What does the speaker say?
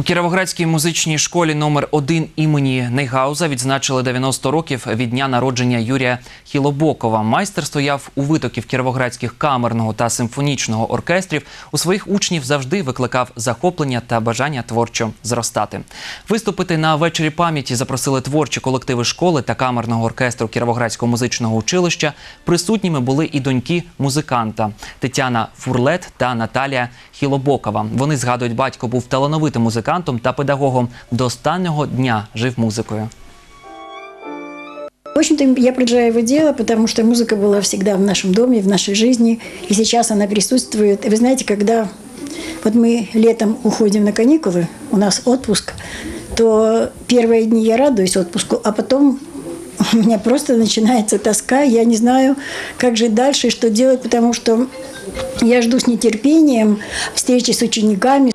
У Кіровоградській музичній школі номер 1 імені Нейгауза відзначили 90 років від дня народження Юрія Хілобокова. Майстер стояв у витоків кіровоградських камерного та симфонічного оркестрів. У своїх учнів завжди викликав захоплення та бажання творчо зростати. Виступити на вечорі пам'яті запросили творчі колективи школи та камерного оркестру Кіровоградського музичного училища. Присутніми були і доньки музиканта Тетяна Фурлет та Наталія Хілобокова. Вони згадують, батько був талановитим музикантом та педагогом. До останнього дня жив музикою. В общем-то, я продолжаю его дело, потому что музыка была всегда в нашем доме, в нашей жизни, и сейчас она присутствует. И вы знаете, когда вот мы летом уходим на каникулы, у нас отпуск, то первые дни я радуюсь отпуску, а потом у меня просто начинается тоска, я не знаю, как жить дальше и что делать, потому что я жду с нетерпением встречи с учениками,